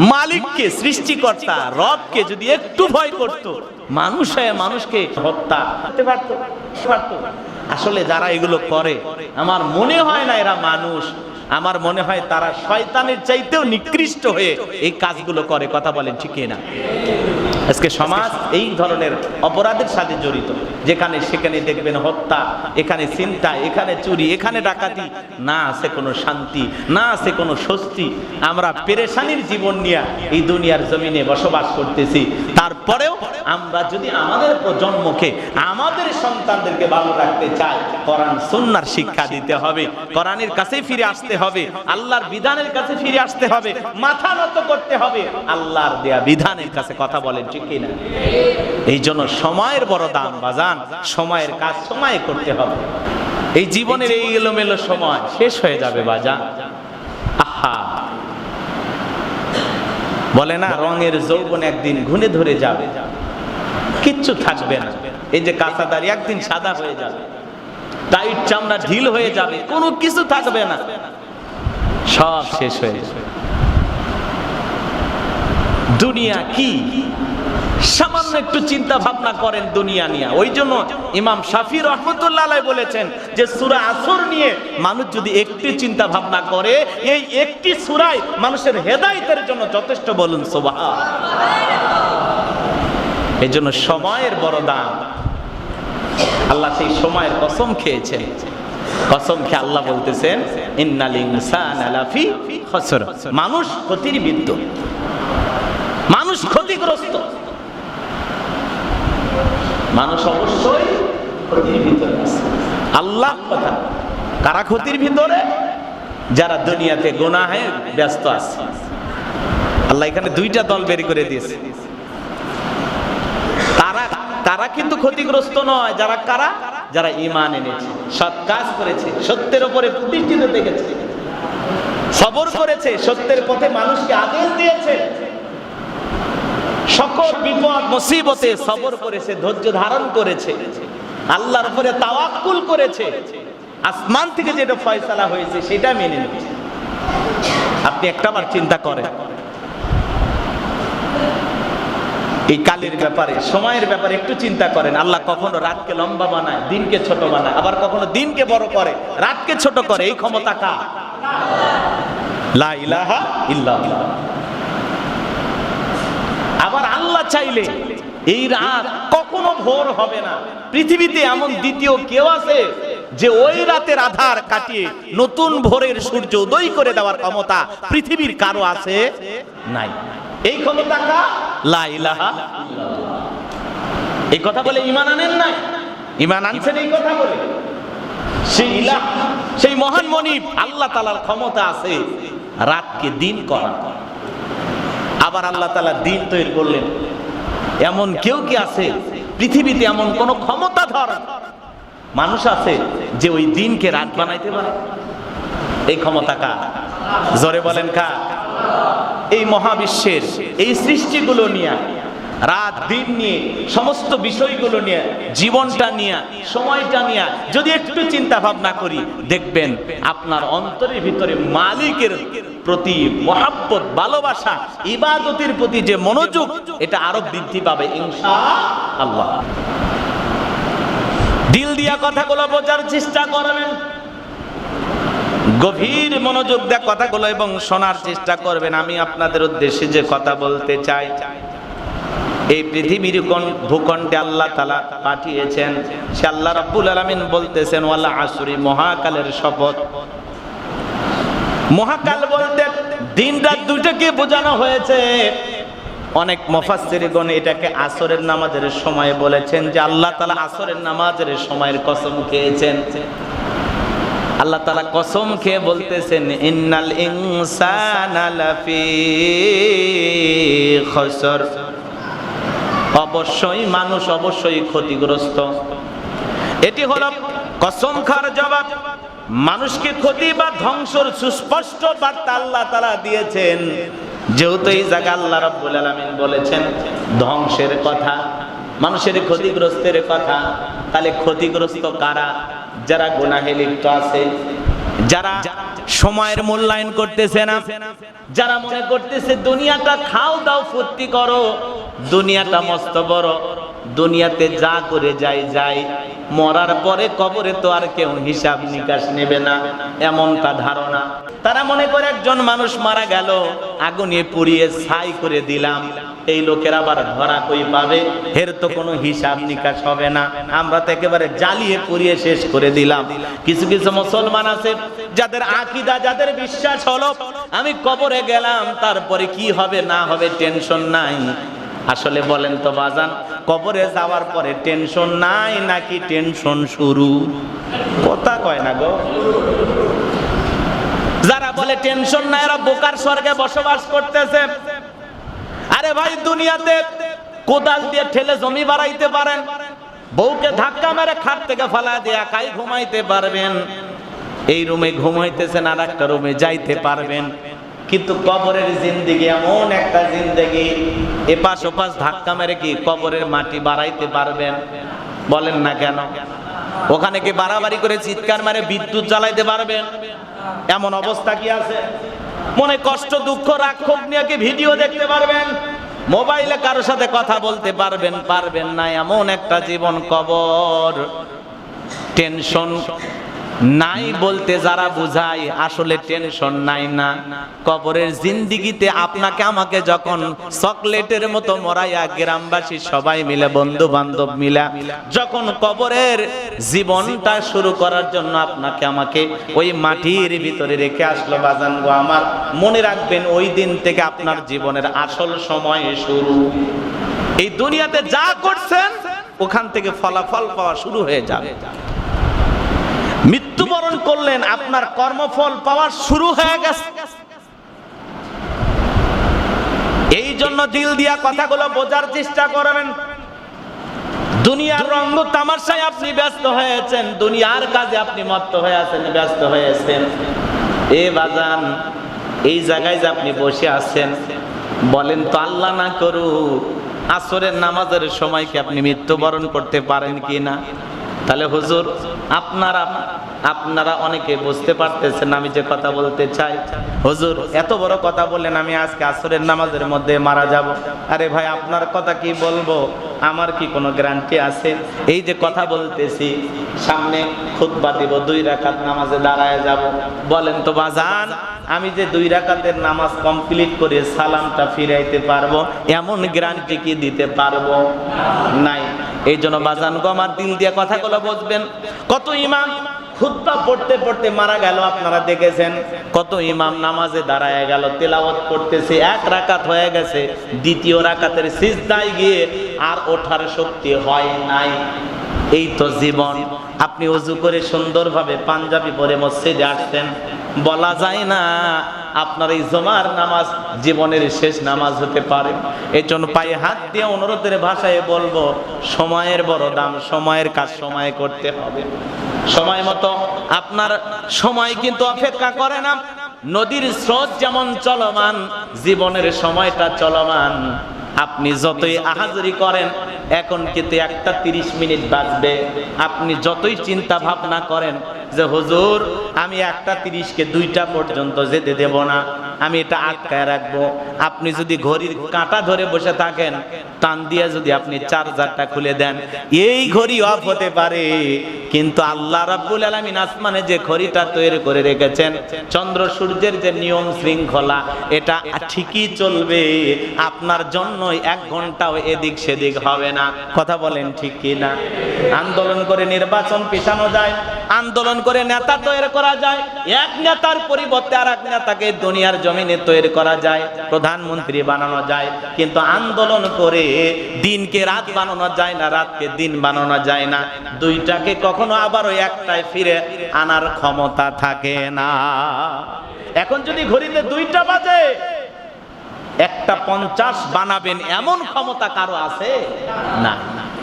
মালিককে সৃষ্টিকর্তা, রবকে যদি একটু ভয় করত, মানুষ মানুষকে হত্যা করতে। আসলে যারা এগুলো করে, আমার মনে হয় না এরা মানুষ। আমার মনে হয় তারা শয়তানের চাইতেও নিকৃষ্ট হয়ে এই কাজগুলো করে। কথা বলেন, ঠিক না আজকে সমাজ এই ধরনের অপরাধের সাথে জড়িত। যেখানে সেখানে দেখবেন হত্যা, এখানে চিন্তা এখানে চুরি, এখানে ডাকাতি। না আছে কোনো শান্তি, না আছে কোনো স্বস্তি। আমরা পেরেশানির জীবন নিয়ে এই দুনিয়ার জমিনে বসবাস করতেছি। তারপরেও আমরা যদি আমাদের প্রজন্মকে, আমাদের সন্তানদেরকে ভালো রাখতে চাই, কোরআন, সুন্নার শিক্ষা দিতে হবে, কোরআনের কাছে ফিরে আসতে হবে, আল্লাহর বিধানের কাছে ফিরে আসতে হবে, মাথা নত করতে হবে, আল্লাহর দেয়া বিধানের কাছে কথা বলেন এই জন্য সময়ের বড় দাম বাজান, সময়ের কাজ করতে হবে। এই জীবনের এই সময় শেষ হয়ে যাবে, বাজান। বলে না, রঙের যৌবন একদিন ঘুনে ধরে যাবে। কিচ্ছু থাকবে না। এই যে কাঁচা একদিন সাদা হয়ে যাবে। টাইট চামড়া ঢিল হয়ে যাবে, কোনো কিছু থাকবে না। সব শেষ হয়ে যাবে। দুনিয়া কি? সামান্য একটু চিন্তা ভাবনা করেন দুনিয়া নিয়ে। ওই জন্য ইমাম শাফি রহমতুল্লাহ বলেছেন যে, সুরা আসর নিয়ে মানুষ যদি একটি চিন্তা ভাবনা করে, এই একটি সুরাই মানুষের হেদায়েতের জন্য যথেষ্ট বলুন সোবাহ এই জন্য সময়ের বড় দাম আল্লাহ সেই সময়ের কসম খেয়েছেন। কসম খেয়ে আল্লাহ বলতেছেন, ইন্নাল ইনসানা লাফি খসর। মানুষ ক্ষতির বিদ্য মানুষ ক্ষতিগ্রস্ত। মানুষ অবশ্যই ক্ষতির ভিতরে আল্লাহ কথা। কারা ক্ষতির ভিতরে? যারা দুনিয়াতে গোনাহে ব্যস্ত আছে। আল্লাহ এখানে দুইটা দল বের করে দিয়েছে। তারা তারা কিন্তু ক্ষতিগ্রস্ত নয়। যারা কারা? যারা ইমান এনেছে। সৎ কাজ করেছে। সত্যের উপরে প্রতিষ্ঠিত দেখেছে। সবর করেছে। সত্যের পথে মানুষকে আদেশ দিয়েছে। সকল বিপদ, মুসিবতে সবর করেছে, ধৈর্য ধারণ করেছে। আল্লাহর উপরে তাওয়াক্কুল করেছে। আসমান থেকে যেটা ফয়সালা হয়েছে, সেটা মেনে নিয়েছে আপনি একটাবার চিন্তা করেন। এই কালের ব্যাপারে, সময়ের ব্যাপারে একটু চিন্তা করেন। আল্লাহ কখনো রাতকে লম্বা বানায়, দিনকে ছোট বানায়। আবার কখনো দিনকে বড় করে, রাতকে ছোট করে। এই ক্ষমতা কা লা ইলাহা ইল্লাল্লাহ আবার আল্লাহ চাইলে এই রাত কখনো ভোর হবে না। পৃথিবীতে এমন দ্বিতীয় কেউ আছে যে ওই রাতের আধার কাটিয়ে নতুন ভোরের সূর্য উদয় করে দেওয়ার ক্ষমতা পৃথিবীর কারও আছে নাই। এই ক্ষমতা কা। এই কথা বলে ইমান আনেন নাই? ইমান আনছেন এই কথা বলে? সেই ইলাহ, সেই মহান মনিব আল্লাহ তালার ক্ষমতা আছে রাতকে দিন করা। আবার আল্লাহ তালা দিন তৈরি করলেন। এমন কেউ কি আছে? পৃথিবীতে এমন কোন ক্ষমতাধর মানুষ আছে যে ওই দিনকে রাত বানাইতে পারে। এই ক্ষমতা কা জোরে বলেন কা এই মহাবিশ্বের এই সৃষ্টিগুলো নিয়ে রাত, দিন নিয়ে, সমস্ত বিষয়গুলো নিয়ে, জীবনটা নিয়ে, সময়টা নিয়ে, যদি একটু চিন্তা ভাবনা করি, দেখবেন আপনার অন্তরের ভিতরে মালিকের প্রতি মহাব্বত, ভালোবাসা, ইবাদতের প্রতি যে মনোযোগ, এটা আরও বৃদ্ধি পাবে আল্লাহ দিল দিয়া কথাগুলো বোঝার চেষ্টা করবেন। গভীর মনোযোগ দেয়া কথাগুলো এবং শোনার চেষ্টা করবেন। আমি আপনাদের উদ্দেশ্যে যে কথা বলতে চাই চাই এই পৃথিবীর ভূখণ্ডে আল্লাহ তালা পাঠিয়েছেন? সে আল্লাহ রাব্বুল আলামিন বলতেছেন ওয়াল্লা আসরি মহাকালের শপথ। মহাকাল বলতে দিন রাত দুটোকে বোঝানো হয়েছে। অনেক মফাসসিরগণ এটাকে আসরের নামাজের সময় বলেছেন যে আল্লাহ তালা আসরের নামাজের সময়ের কসম খেয়েছেন। আল্লাহ তালা কসম খেয়ে বলতেছেন, ইন্নাল ইনসানা খসর। অবশ্যই মানুষ অবশ্যই ক্ষতিগ্রস্ত। এটি হলো কসম জবাব। মানুষকে ক্ষতি বা ধ্বংসর সুস্পষ্ট বার্তা আল্লাহ তারা দিয়েছেন। যেহেতু এই জায়গা আল্লাহ রাব্বুল আলামিন বলেছেন, ধ্বংসের কথা, মানুষের ক্ষতিগ্রস্তের কথা। তাহলে ক্ষতিগ্রস্ত কারা? যারা গুনাহে লিপ্ত আছে, যারা সময়ের মূল্যায়ন করতেছে না, যারা মনে করতেছে, দুনিয়াটা খাও দাও, ফুর্তি করো। দুনিয়াটা মস্ত বড়। দুনিয়াতে যা করে যাই যাই। মরার পরে কবরে তো আর কেউ হিসাব নিকাশ নেবে না, এমনটা ধারণা। তারা মনে করে একজন মানুষ মারা গেল, আগুনে পুড়িয়ে ছাই করে দিলাম। এই লোকের আবার ধরা কই পাবে? এর তো কোনো হিসাব নিকাশ হবে না। আমরা তো একেবারে জ্বালিয়ে পুড়িয়ে শেষ করে দিলাম। কিছু কিছু মুসলমান আছে, যাদের আকিদা, যাদের বিশ্বাস হলো, আমি কবরে গেলাম, তারপরে কি হবে, না হবে, টেনশন নাই। আসলে বলেন তো বাজান, কবরে যাওয়ার পরে টেনশন নাই নাকি টেনশন শুরু? কথা কয় না গো। যারা বলে টেনশন নাই, এরা বোকার স্বর্গে বসবাস করতেছে। আরে ভাই, দুনিয়াতে কোদাল দিয়ে ঠেলে জমি বাড়াইতে পারেন, বউকে ধাক্কা মেরে খাট থেকে ফালা দিয়ে একাই ঘুমাইতে পারবেন। এই রুমে ঘুমাইতেছেন আর একটা রুমে যাইতে পারবেন। কিন্তু কবরের জিন্দিগি এমন একটা জিন্দেগি, এপাশ ওপাশ ধাক্কা মেরে কি কবরের মাটি বাড়াইতে পারবেন? বলেন না কেন? ওখানে কি বাড়াবাড়ি করে চিৎকার মারে বিদ্যুৎ জ্বালাইতে পারবেন? এমন অবস্থা কি আছে? মনে কষ্ট, দুঃখ রাক্ষোভ নিয়ে কি ভিডিও দেখতে পারবেন? মোবাইলে কারও সাথে কথা বলতে পারবেন পারবেন না। এমন একটা জীবন কবর, টেনশন নাই বলতে যারা বুঝায়, আসলে টেনশন নাই না। কবরের জিন্দিগিতে আপনাকে আমাকে যখন চকলেটের মতো মরাইয়া গ্রামবাসী সবাই মিলে বন্ধু বান্ধব মিলা, যখন কবরের জীবনটা শুরু করার জন্য আপনাকে আমাকে ওই মাটির ভিতরে রেখে আসলো, বাজান গো আমার, মনে রাখবেন ওই দিন থেকে আপনার জীবনের আসল সময় শুরু। এই দুনিয়াতে যা করছেন, ওখান থেকে ফলাফল পাওয়া শুরু হয়ে যাবে। মৃত্যুবরণ করলেন, আপনার কর্মফল পাওয়া শুরু হয়ে গেছে। এই জন্য দিল দিয়া কথাগুলো বোঝার চেষ্টা করবেন। দুনিয়ার রঙ্গ তামাশায় আপনি ব্যস্ত হয়েছেন, দুনিয়ার কাজে আপনি মত্ত হয়ে আছেন, ব্যস্ত হয়েছেন। এ বাজান, এই জায়গায় যে আপনি বসে আছেন, বলেন তো আল্লাহ না করুক, আসরের নামাজের সময় কি আপনি মৃত্যুবরণ করতে পারেন কি না তাহলে হুজুর, আপনারা আপনারা অনেকে বুঝতে পারতেছেন আমি যে কথা বলতে চাই। হুজুর, এত বড় কথা বললেন আমি আজকে আসরের নামাজের মধ্যে মারা যাব। আরে ভাই, আপনার কথা কি বলব? আমার কি কোনো গ্যারান্টি আছে? এই যে কথা বলতেছি, সামনে খুতবা দিব, দুই রাকাত নামাজে দাঁড়ায় যাব। বলেন তো বাজান, আমি যে দুই রাকাতের নামাজ কমপ্লিট করে সালামটা ফিরাইতে পারব? এমন গ্যারান্টি কি দিতে পারব? নাই। এই জন্য বাজান গো, আমার দিল দিয়ে কথাগুলো বুঝবেন। কত ইমাম খুদ্া পড়তে পড়তে মারা গেল, আপনারা দেখেছেন? কত ইমাম নামাজে দাঁড়ায় গেল, তেলাওয়াত করতেছে, এক রাকাত হয়ে গেছে, দ্বিতীয় রাকাতের সিজদায় গিয়ে আর ওঠার শক্তি হয় নাই। এই তো জীবন। আপনি অজু করে সুন্দরভাবে পাঞ্জাবি পরে মসজিদে আসছেন। বলা যায় না আপনার এই জমার নামাজ জীবনের শেষ নামাজ হতে পারে। এই জন্য পায়ে হাত দিয়ে অনুরোধের ভাষায় বলব, সময়ের বড় দাম, সময়ের কাজ সময় করতে হবে। সময় মতো আপনার সময় কিন্তু অপেক্ষা করে না। নদীর স্রোত যেমন চলমান, জীবনের সময়টা চলমান। আপনি যতই আহাজরি করেন, এখন কিন্তু একটা তিরিশ মিনিট বাজবে। আপনি যতই চিন্তা ভাবনা করেন যে, হুজুর, আমি একটা তিরিশকে দুইটা পর্যন্ত যেতে দেব না। আমি এটা আটকায় রাখব। আপনি যদি ঘড়ির কাঁটা ধরে বসে থাকেন, টান দিয়ে যদি আপনি চার্জারটা খুলে দেন, এই ঘড়ি অফ হতে পারে। কিন্তু আল্লাহ রাব্বুল আলামিন আসমানে যে ঘড়িটা তৈরি করে রেখেছেন, চন্দ্র সূর্যের যে নিয়ম শৃঙ্খলা, এটা ঠিকই চলবে। আপনার জন্য এক ঘন্টাও এদিক সেদিক হবে না। কথা বলেন ঠিক কি না আন্দোলন করে নির্বাচন পেছানো যায়। আন্দোলন করে নেতা তৈরি করা যায়, এক নেতার পরিবর্তে আর এক নেতাকে দুনিয়ার জমিনে তৈরি করা যায়, প্রধানমন্ত্রী বানানো যায়, কিন্তু আন্দোলন করে দিনকে রাত বানানো যায় না, রাতকে দিন বানানো যায় না। দুইটাকে কখনো আবারও একটাই ফিরে আনার ক্ষমতা থাকে না। এখন যদি ঘড়িতে দুইটা বাজে, একটা পঞ্চাশ বানাবেন, এমন ক্ষমতা কারও আছে? না।